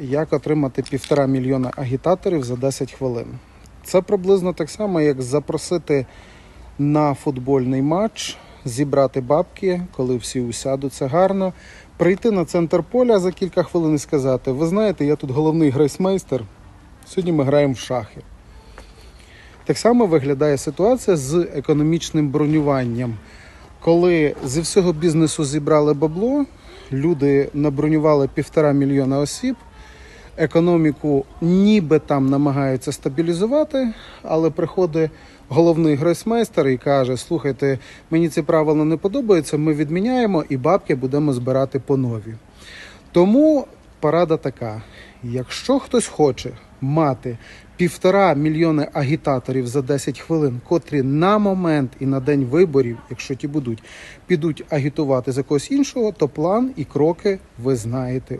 як отримати півтора мільйона агітаторів за 10 хвилин. Це приблизно так само, як запросити на футбольний матч, зібрати бабки, коли всі усядуть, це гарно. Прийти на центр поля за кілька хвилин і сказати: ви знаєте, я тут головний грейсмейстер. Сьогодні ми граємо в шахи. Так само виглядає ситуація з економічним бронюванням. Коли зі всього бізнесу зібрали бабло, люди набронювали півтора мільйона осіб, економіку ніби там намагаються стабілізувати, але приходить головний гройсмейстер і каже: слухайте, мені ці правила не подобаються, ми відміняємо і бабки будемо збирати по нові. Тому порада така: якщо хтось хоче мати півтора мільйони агітаторів за 10 хвилин, котрі на момент і на день виборів, якщо ті будуть, підуть агітувати за когось іншого, то план і кроки ви знаєте